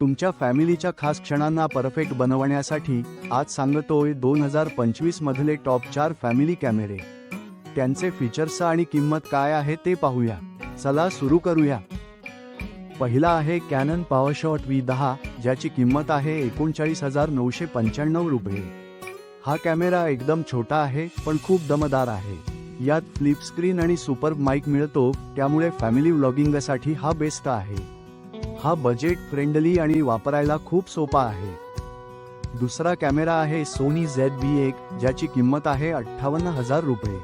तुमच्या फॅमिलीच्या खास क्षणांना परफेक्ट बनवण्यासाठी आज सांगतोय दोन हजार पंचवीस मधले टॉप चार फॅमिली कॅमेरे. त्यांचे फीचर्स आणि किंमत काय आहे ते पाहूया. चला सुरू करूया. पहिला आहे कॅनन पॉवरशॉट व्ही दहा ज्याची किंमत आहे एकोणचाळीस हजार नऊशे पंच्याण्णव रुपये. हा कॅमेरा एकदम छोटा आहे पण खूप दमदार आहे. यात फ्लिप स्क्रीन आणि सुपर माईक मिळतो त्यामुळे फॅमिली व्लॉगिंगसाठी हा बेस्ट आहे. हा बजेट फ्रेंडली आणि वापरायला खूप सोपा आहे. दुसरा कॅमेरा आहे सोनी झेड बी एक ज्याची किंमत आहे अठ्ठावन्न हजार रुपये.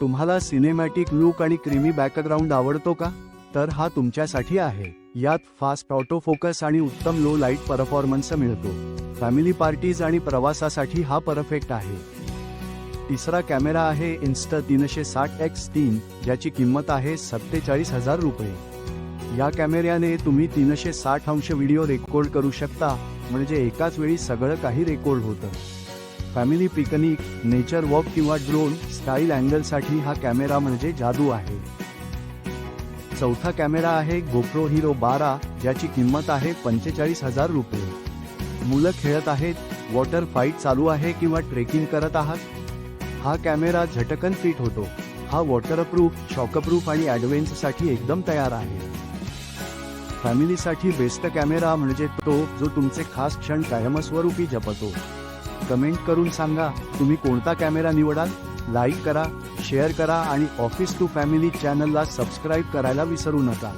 तुम्हाला सिनेमॅटिक लुक आणि क्रीमी बॅकग्राऊंड आवडतो का? तर हा तुमच्यासाठी आहे. यात फास्ट ऑटो फोकस आणि उत्तम लो लाइट परफॉर्मन्स मिळतो. फॅमिली पार्टीज आणि प्रवासासाठी हा परफेक्ट आहे. तिसरा कॅमेरा आहे इन्स्टा तीनशे साठ एक्स तीन ज्याची किंमत आहे सत्तेचाळीस हजार रुपये. या कॅमेऱ्याने तुम्ही तीनशे साठ अंश व्हिडिओ रेकॉर्ड करू शकता. म्हणजे एकाच वेळी सगळं काही रेकॉर्ड होतं. फॅमिली पिकनिक नेचर वॉक किंवा ड्रोन स्टाईल अँगलसाठी हा कॅमेरा म्हणजे जादू आहे. चौथा कॅमेरा आहे गोप्रो हिरो बारा ज्याची किंमत आहे पंचेचाळीस हजार रुपये. मुलं खेळत आहेत वॉटर फाईट चालू आहे किंवा ट्रेकिंग करत आहात? हा कॅमेरा झटकन फिट होतो. हा वॉटरप्रूफ शॉकप्रूफ आणि ॲडव्हेंचसाठी एकदम तयार आहे. फॅमिलीसाठी बेस्ट कॅमेरा म्हणजे तो जो तुमचे खास क्षण कायमस्वरूपी जपतो. कमेंट करून सांगा तुम्ही कोणता कॅमेरा निवडाल? लाईक करा शेअर करा आणि ऑफिस टू फॅमिली चॅनलला सबस्क्राईब करायला विसरू नका.